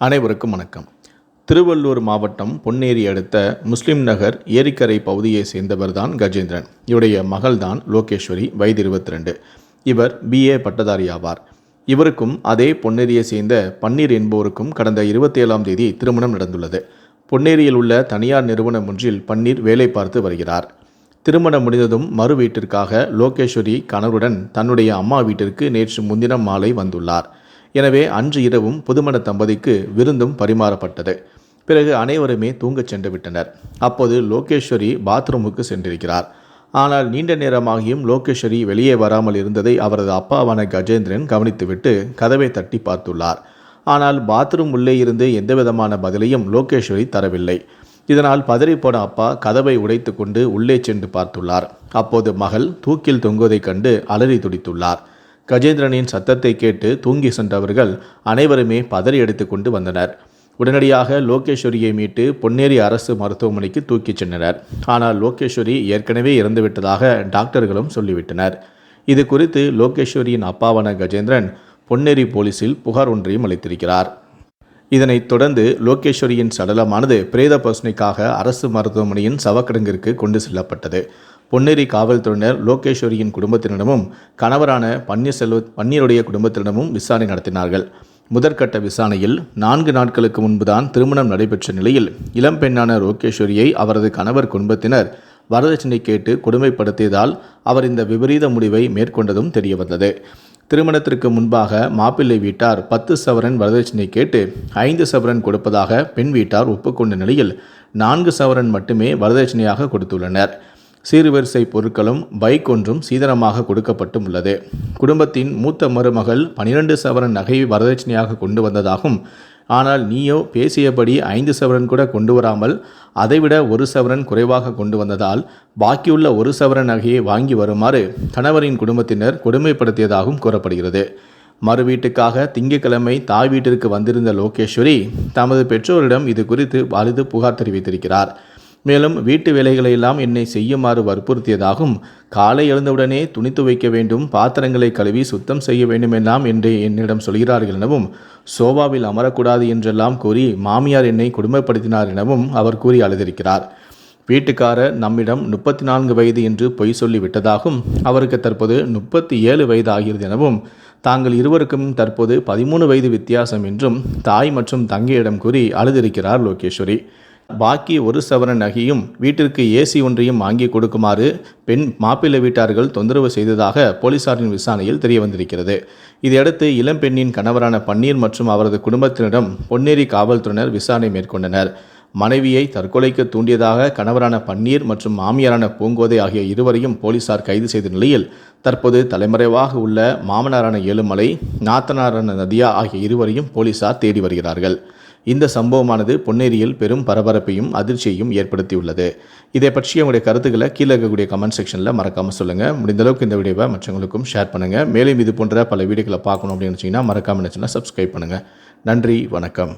அனைவருக்கும் வணக்கம். திருவள்ளூர் மாவட்டம் பொன்னேரி அடுத்த முஸ்லிம் நகர் ஏரிக்கரை பகுதியை சேர்ந்தவர்தான் கஜேந்திரன். இவருடைய மகள்தான் லோகேஸ்வரி வயது இருபத்தி ரெண்டு இவர் பிஏ பட்டதாரி ஆவார். இவருக்கும் அதே பொன்னேரியை சேர்ந்த பன்னீர் என்பவருக்கும் கடந்த இருபத்தி ஏழாம் தேதி திருமணம் நடந்துள்ளது. பொன்னேரியில் உள்ள தனியார் நிறுவனம் ஒன்றில் பன்னீர் வேலை பார்த்து வருகிறார். திருமணம் முடிந்ததும் மறு வீட்டிற்காக லோகேஸ்வரி கணவருடன் தன்னுடைய அம்மா வீட்டிற்கு நேற்று முன்தினம் மாலை வந்துள்ளார். எனவே அன்று இரவும் புதுமண தம்பதிக்கு விருந்தும் பரிமாறப்பட்டது. பிறகு அனைவருமே தூங்கச் சென்று விட்டனர். அப்போது லோகேஸ்வரி பாத்ரூமுக்கு சென்றிருக்கிறார். ஆனால் நீண்ட நேரமாகியும் லோகேஸ்வரி வெளியே வராமல் இருந்ததை அவரது அப்பாவான கஜேந்திரன் கவனித்துவிட்டு கதவை தட்டி பார்த்துள்ளார். ஆனால் பாத்ரூம் உள்ளே இருந்து எந்தவிதமான பதிலையும் லோகேஸ்வரி தரவில்லை. இதனால் பதறிப்போன அப்பா கதவை உடைத்து கொண்டு உள்ளே சென்று பார்த்துள்ளார். அப்போது மகள் தூக்கில் தொங்குவதைக் கண்டு அலறி துடித்துள்ளார். கஜேந்திரனின் சத்தத்தை கேட்டு தூங்கி சென்றவர்கள் அனைவருமே பதறி எடுத்துக்கொண்டு வந்தனர். உடனடியாக லோகேஸ்வரியை மீட்டு பொன்னேரி அரசு மருத்துவமனைக்கு தூக்கிச் சென்றனர். ஆனால் லோகேஸ்வரி ஏற்கனவே இறந்துவிட்டதாக டாக்டர்களும் சொல்லிவிட்டனர். இது குறித்து லோகேஸ்வரியின் அப்பாவான கஜேந்திரன் பொன்னேரி போலீசில் புகார் ஒன்றையும் அளித்திருக்கிறார். இதனைத் தொடர்ந்து லோகேஸ்வரியின் சடலமானது பிரேத பசுனைக்காக அரசு மருத்துவமனையின் சவக்கிடங்கிற்கு கொண்டு செல்லப்பட்டது. பொன்னேரி காவல்துறையினர் லோகேஸ்வரியின் குடும்பத்தினரிடமும் கணவரான பன்னீர்செல்வ பன்னீருடைய குடும்பத்தினரிடமும் விசாரணை நடத்தினார்கள். முதற்கட்ட விசாரணையில் நான்கு நாட்களுக்கு முன்புதான் திருமணம் நடைபெற்ற நிலையில் இளம்பெண்ணான லோகேஸ்வரியை அவரது கணவர் குடும்பத்தினர் வரதட்சணை கேட்டு கொடுமைப்படுத்தியதால் அவர் இந்த விபரீத முடிவை மேற்கொண்டதும் தெரியவந்தது. திருமணத்திற்கு முன்பாக மாப்பிள்ளை வீட்டார் பத்து சவரன் வரதட்சணை கேட்டு ஐந்து சவரன் கொடுப்பதாக பெண் வீட்டார் ஒப்புக்கொண்ட நிலையில் நான்கு சவரன் மட்டுமே வரதட்சணையாக கொடுத்துள்ளனர். சீர்வரிசை பொருட்களும் பைக் ஒன்றும் சீதனமாக கொடுக்கப்பட்டும் உள்ளது குடும்பத்தின் மூத்த மருமகள் பனிரெண்டு சவரன் நகையை வரதட்சணையாக கொண்டு வந்ததாகவும் ஆனால் நீயோ பேசியபடி ஐந்து சவரன் கூட கொண்டு வராமல் அதைவிட ஒரு சவரன் குறைவாக கொண்டு வந்ததால் பாக்கியுள்ள ஒரு சவரன் நகையை வாங்கி வருமாறு கணவரின் குடும்பத்தினர் கொடுமைப்படுத்தியதாகவும் கூறப்படுகிறது. மறு வீட்டுக்காக திங்கட்கிழமை தாய் வீட்டிற்கு வந்திருந்த லோகேஸ்வரி தமது பெற்றோரிடம் இது குறித்து அழுது புகார் தெரிவித்திருக்கிறார். மேலும் வீட்டு வேலைகளை எல்லாம் என்னை செய்யுமாறு வற்புறுத்தியதாகவும் காலை எழுந்தவுடனே துணி துவைக்க வேண்டும் பாத்திரங்களை கழுவி சுத்தம் செய்ய வேண்டும் எல்லாம் என்று என்னிடம் சொல்கிறார்கள் எனவும் சோபாவில் அமரக்கூடாது என்றெல்லாம் கூறி மாமியார் என்னை கொடுமைப்படுத்தினார் எனவும் அவர் கூறி அழுதிருக்கிறார். வீட்டுக்காரர் நம்மிடம் முப்பத்தி நான்கு வயது என்று பொய் சொல்லி விட்டதாகவும் அவருக்கு தற்போது முப்பத்தி ஏழு வயது ஆகிறது எனவும் தாங்கள் இருவருக்கும் தற்போது பதிமூணு வயது வித்தியாசம் என்றும் தாய் மற்றும் தங்கையிடம் கூறி அழுதிருக்கிறார் லோகேஸ்வரி. பாக்கி ஒரு சவரன் நகையும் வீட்டிற்கு ஏசி ஒன்றையும் வாங்கி கொடுக்குமாறு பெண் மாப்பிள்ளை வீட்டார்கள் தொந்தரவு செய்ததாக போலீசாரின் விசாரணையில் தெரியவந்திருக்கிறது. இதையடுத்து இளம்பெண்ணின் கணவரான பன்னீர் மற்றும் அவரது குடும்பத்தினரிடம் பொன்னேரி காவல்துறையினர் விசாரணை மேற்கொண்டனர். மனைவியை தற்கொலைக்கு தூண்டியதாக கணவரான பன்னீர் மற்றும் மாமியாரான பூங்கோதை ஆகிய இருவரையும் போலீசார் கைது செய்த நிலையில் தற்போது தலைமறைவாக உள்ள மாமனாரான ஏழுமலை நாத்தனாரான நதியா ஆகிய இருவரையும் போலீசார் தேடி வருகிறார்கள். இந்த சம்பவமானது பொன்னேரியில் பெரும் பரபரப்பையும் அதிர்ச்சியையும் ஏற்படுத்தியுள்ளது. இதை பற்றிய உங்களுடைய கருத்துக்களை கீழே இருக்கக்கூடிய கமெண்ட் செக்ஷனில் மறக்காமல் சொல்லுங்கள் முடிந்த அளவுக்கு இந்த வீடியோவை மற்றவங்களுக்கும் ஷேர் பண்ணுங்கள் மேலும் இது போன்ற பல வீடியோக்களை பார்க்கணும் அப்படின்னு நினச்சிங்கன்னா மறக்காமல் நினச்சின்னா சப்ஸ்கிரைப் பண்ணுங்கள் நன்றி வணக்கம்.